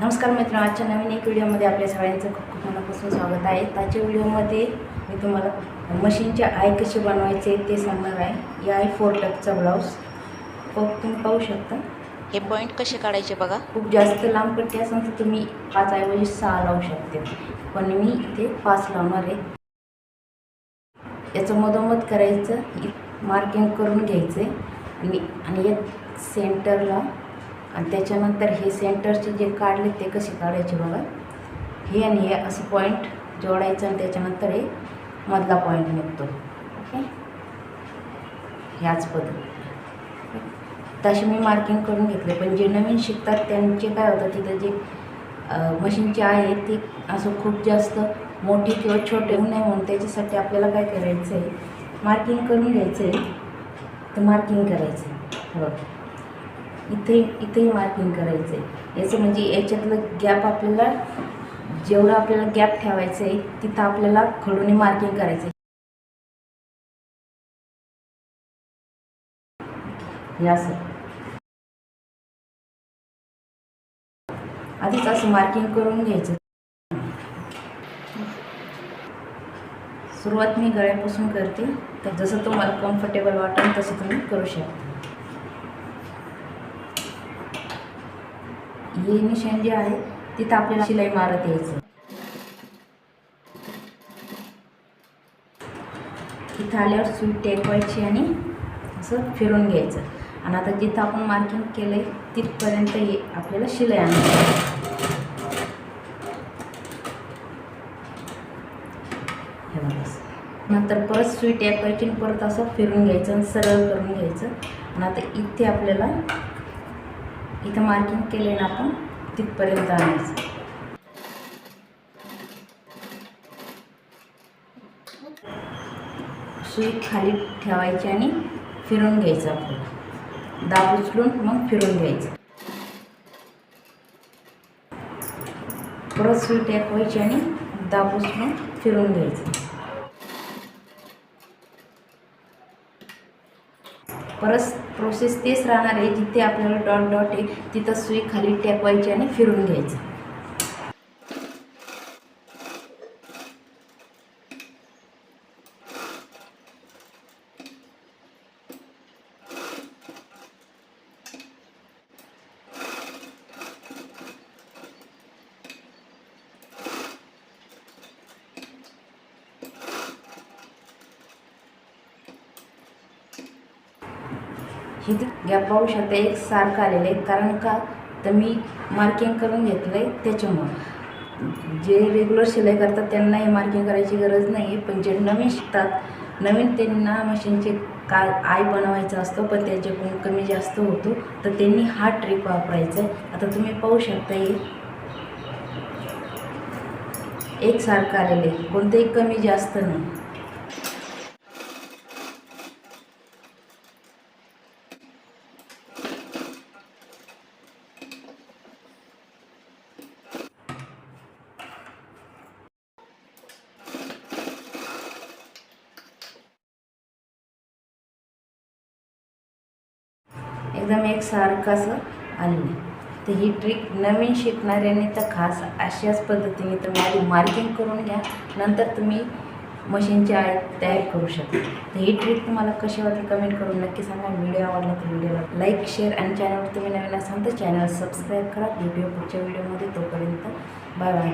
नमस्कार मित्र आजच्या नवीन एक व्हिडिओमध्ये आपल्या सगळ्यांचं खूप खूप मनापासून स्वागत आहे. आजच्या व्हिडिओमध्ये मी तुम्हाला मशीनचे आय कसे बनवायचे ते सांगणार आहे. या आहे फोर टकचा ब्लाऊज. तो तुम्ही पाहू शकता. हे पॉईंट कसे काढायचे बघा. खूप जास्त लांब पट्टी असेल तर तुम्ही पाच ऐवजी सहा लावू शकते. पण मी इथे पाच लावणार आहे. याचं मधोमध करायचं मार्किंग करून घ्यायचे आणि आणि एक सेंटरला आणि त्याच्यानंतर हे सेंटरचे जे काढले ते कसे काढायचे बघा. हे आणि हे असं पॉईंट जोडायचं आणि त्याच्यानंतर हे मधला पॉईंट निघतो. ओके ह्याच पद्धती तसे मी मार्किंग करून घेतले पण जे नवीन शिकतात त्यांचे काय होतं तिथं जे मशीनचे आहे ते असं खूप जास्त मोठी किंवा छोटे होऊ नये म्हणून त्याच्यासाठी आपल्याला काय करायचं आहे मार्किंग करून घ्यायचं आहे तर मार्किंग करायचं आहे बघ. इथे इथेही मार्किंग करायचं आहे याचं म्हणजे याच्यातलं गॅप आपल्याला जेवढं आपल्याला गॅप ठेवायचं आहे तिथं आपल्याला खडूने मार्किंग करायचं आहे या सर आधीच असं मार्किंग करून घ्यायचं. सुरुवात मी गळ्यापासून करते. तर जसं तुम्हाला कम्फर्टेबल वाटेल तसं तुम्ही करू शकता. हे निशाण जे आहे तिथं आपल्याला शिलाई मारत यायचं. तिथं आल्यावर स्वीट टेकवायची आणि असं फिरून घ्यायचं. आणि आता जिथं आपण मार्किंग केलं आहे तिथपर्यंत हे आपल्याला शिलाई आणायची नंतर परत स्वीट टेकवायची आणि परत असं फिरून घ्यायचं आणि सरळ करून घ्यायचं. आणि आता इथे आपल्याला इथं मार्किंग केले ना आपण तिथपर्यंत आणायचं. सुई खाली ठेवायची आणि फिरून घ्यायचं आपण. दाब उचलून मग फिरून घ्यायचं. परत सुई टेकवायची आणि दाब उचलून फिरून घ्यायचं. परस प्रोसेस तेच राहणार आहे जिथे आपल्याला डॉट डॉट आहे तिथं सुई खाली टेकवायची आणि फिरून घ्यायचं. हे गॅप पाहू शकता. एक सारखं आलेलं आहे. कारण का? तर मी मार्किंग करून घेतलं आहे त्याच्यामुळं. जे रेग्युलर शिलाई करतात त्यांना हे मार्किंग करायची गरज नाही आहे पण जे नवीन शिकतात नवीन त्यांना मशीनचे का आय बनवायचा असतो पण त्याच्याकडून कमी जास्त होतो तर त्यांनी हा ट्रिक वापरायचा आहे आता तुम्ही पाहू शकता हे एकसारखं आलेलं आहे. कोणतंही कमी जास्त नाही. एकदम एकसारखं असं आलेलं तर ही ट्रिक नवीन शिकणाऱ्यांनी तर खास अशाच पद्धतीने तुम्ही आधी मार्किंग करून घ्या. नंतर तुम्ही मशीनची आय तयार करू शकता. तर ही ट्रिक तुम्हाला कशी वाटली कमेंट करून नक्की सांगा. व्हिडिओ आवडला तर व्हिडिओला लाईक शेअर आणि चॅनलवर तुम्ही नवीन असाल तर चॅनल सबस्क्राईब करा. भेटूया पुढच्या व्हिडिओमध्ये तोपर्यंत बाय बाय